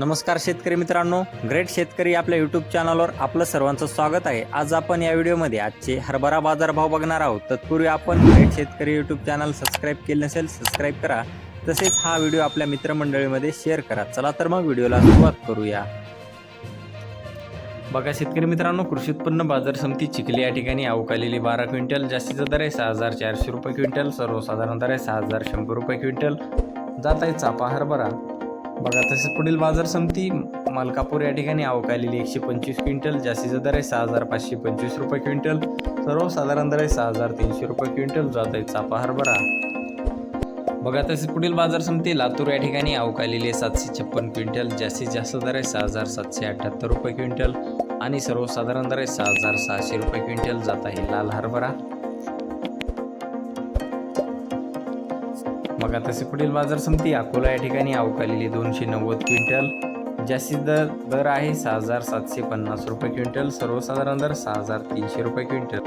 नमस्कार शेतकरी मित्रांनो ग्रेट शेतकरी आपल्या यूट्यूब चॅनलवर आपलं सर्वांचं स्वागत आहे. आज आपण या व्हिडिओमध्ये आजचे हरभरा बाजारभाव बघणार आहोत. तत्पूर्वी आपण ग्रेट शेतकरी यूट्यूब चॅनल सबस्क्राईब केले नसेल सबस्क्राईब करा. तसेच हा व्हिडिओ आपल्या मित्रमंडळीमध्ये शेअर करा. चला तर मग व्हिडिओला सुरुवात करूया. बघा शेतकरी मित्रांनो कृषी उत्पन्न बाजार समिती चिखली या ठिकाणी अवकालेली बारा क्विंटल. जास्तीचा दर आहे सहा हजार चारशे रुपये क्विंटल. सर्वसाधारण दर आहे सहा हजार शंभर रुपये क्विंटल. जात आहे चापा हरभरा. बघा तसेच पुढील बाजार समिती मलकापूर या ठिकाणी अवकालेली एकशे पंचवीस क्विंटल जास्तीचा दर आहे सहा हजार पाचशे पंचवीस रुपये क्विंटल सर्वसाधारण दर आहे सहा हजार तीनशे रुपये क्विंटल जात आहे चापा हरभरा. बघा तसेच पुढील बाजार समिती लातूर या ठिकाणी अवकालेली आहे सातशे छप्पन क्विंटल जास्तीत जास्त दर आहे सहा हजार सातशे अठ्ठ्याहत्तर रुपये क्विंटल आणि सर्वसाधारण दर आहे सहा हजार सहाशे रुपये क्विंटल जात आहे लाल हरभरा. बघा तसे पुढील बाजार समिती अकोला या ठिकाणी अवकालेली दोनशे नव्वद क्विंटल. जास्तीत दर दर आहे सहा हजार सातशे पन्नास रुपये क्विंटल सर्वसाधारण दर सहा हजार तीनशे रुपये क्विंटल.